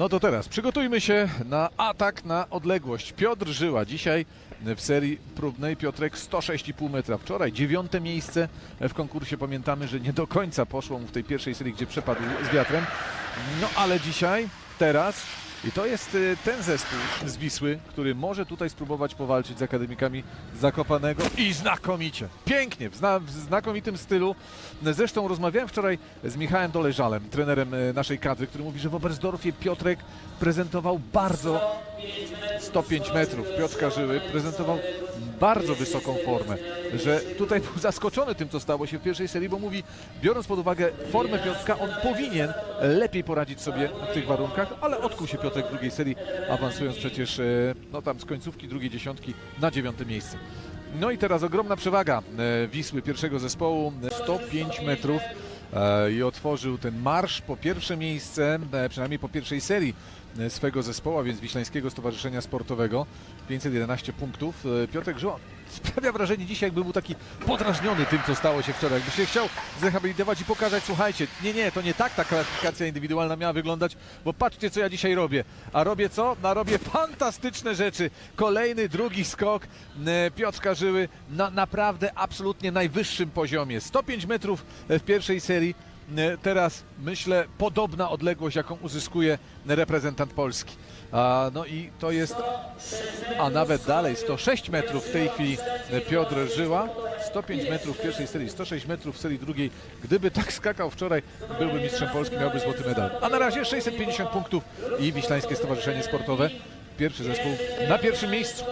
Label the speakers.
Speaker 1: No to teraz przygotujmy się na atak na odległość. Piotr Żyła dzisiaj w serii próbnej. Piotrek 106,5 metra. Wczoraj dziewiąte miejsce w konkursie. Pamiętamy, że nie do końca poszło mu w tej pierwszej serii, gdzie przepadł z wiatrem. No ale dzisiaj, teraz i to jest y, ten zespół z Wisły, który może tutaj spróbować powalczyć z akademikami Zakopanego i znakomicie, pięknie, w, zna, w znakomitym stylu. Zresztą rozmawiałem wczoraj z Michałem Doleżalem, trenerem y, naszej kadry, który mówi, że w Oberstdorfie Piotrek prezentował bardzo 105 metrów. Piotr Karzyły prezentował bardzo wysoką formę, że tutaj był zaskoczony tym, co stało się w pierwszej serii, bo mówi, biorąc pod uwagę formę Piotrka, on powinien lepiej poradzić sobie w tych warunkach, ale odkuł się Piotrek w drugiej serii, awansując przecież e, no tam z końcówki drugiej dziesiątki na dziewiąte miejsce. No i teraz ogromna przewaga e, Wisły pierwszego zespołu, e, 105 metrów e, i otworzył ten marsz po pierwsze miejsce, e, przynajmniej po pierwszej serii e, swego zespołu, a więc Wiślańskiego Stowarzyszenia Sportowego. 511 punktów. E, Piotrek Żyła sprawia wrażenie dzisiaj, jakby był taki podrażniony tym, co stało się wczoraj. Jakby się chciał zrehabilitować i pokazać, słuchajcie, nie, nie, to nie tak ta klasyfikacja indywidualna miała wyglądać, bo patrzcie, co ja dzisiaj robię. A robię co? No robię fantastyczne rzeczy. Kolejny, drugi skok e, Piotrka Żyły na naprawdę absolutnie najwyższym poziomie. 105 metrów w pierwszej serii. E, Teraz myślę podobna odległość, jaką uzyskuje reprezentant Polski. A, no i to jest, a nawet dalej, 106 metrów w tej chwili Piotr Żyła. 105 metrów w pierwszej serii, 106 metrów w serii drugiej. Gdyby tak skakał wczoraj, byłby mistrzem Polski, miałby złoty medal. A na razie 650 punktów i Wiślańskie Stowarzyszenie Sportowe. Pierwszy zespół na pierwszym miejscu.